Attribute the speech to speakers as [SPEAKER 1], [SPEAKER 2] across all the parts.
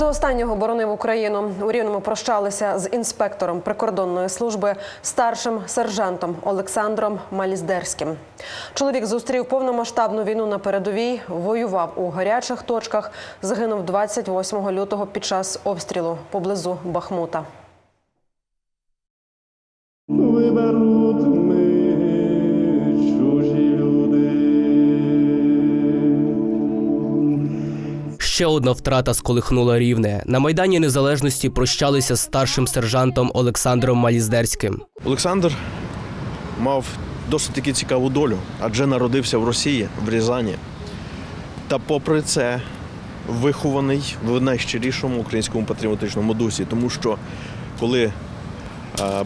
[SPEAKER 1] До останнього боронив Україну. У Рівному прощалися з інспектором прикордонної служби старшим сержантом Олександром Маліздерським. Чоловік зустрів повномасштабну війну на передовій, воював у гарячих точках. Загинув 28 лютого під час обстрілу поблизу Бахмута.
[SPEAKER 2] Виберуть ми чужі люди.
[SPEAKER 3] Ще одна втрата сколихнула рівне. На майдані незалежності прощалися з старшим сержантом Олександром Маліздерським.
[SPEAKER 4] Олександр мав досить таки цікаву долю, адже народився в Росії, в Рязані. Та попри це вихований в найщирішому українському патріотичному дусі, тому що коли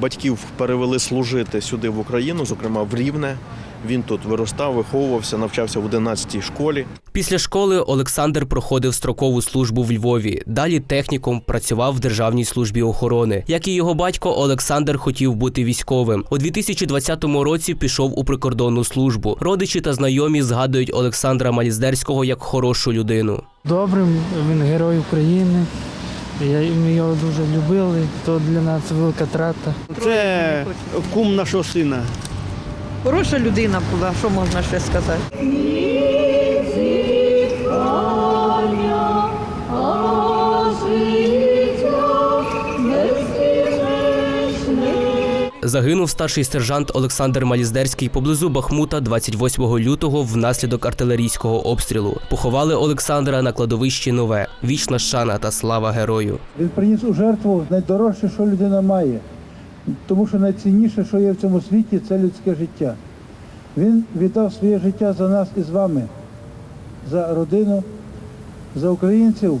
[SPEAKER 4] батьків перевели служити сюди в Україну, зокрема в Рівне, він тут виростав, виховувався, навчався в 11-й школі.
[SPEAKER 3] Після школи Олександр проходив строкову службу в Львові. Далі техніком працював в Державній службі охорони. Як і його батько, Олександр хотів бути військовим. У 2020 році пішов у прикордонну службу. Родичі та знайомі згадують Олександра Маліздерського як хорошу людину.
[SPEAKER 5] добрим, він герой України. Я, ми його дуже любили, то для нас велика трата.
[SPEAKER 6] Це кум нашого сина.
[SPEAKER 7] Хороша людина була, що можна ще сказати.
[SPEAKER 3] Загинув старший сержант Олександр Маліздерський поблизу Бахмута 28 лютого внаслідок артилерійського обстрілу. Поховали Олександра на кладовищі Нове. Вічна шана та слава герою.
[SPEAKER 8] Він приніс у жертву найдорожче, що людина має. Тому що найцінніше, що є в цьому світі, це людське життя. Він віддав своє життя за нас і з вами, за родину, за українців.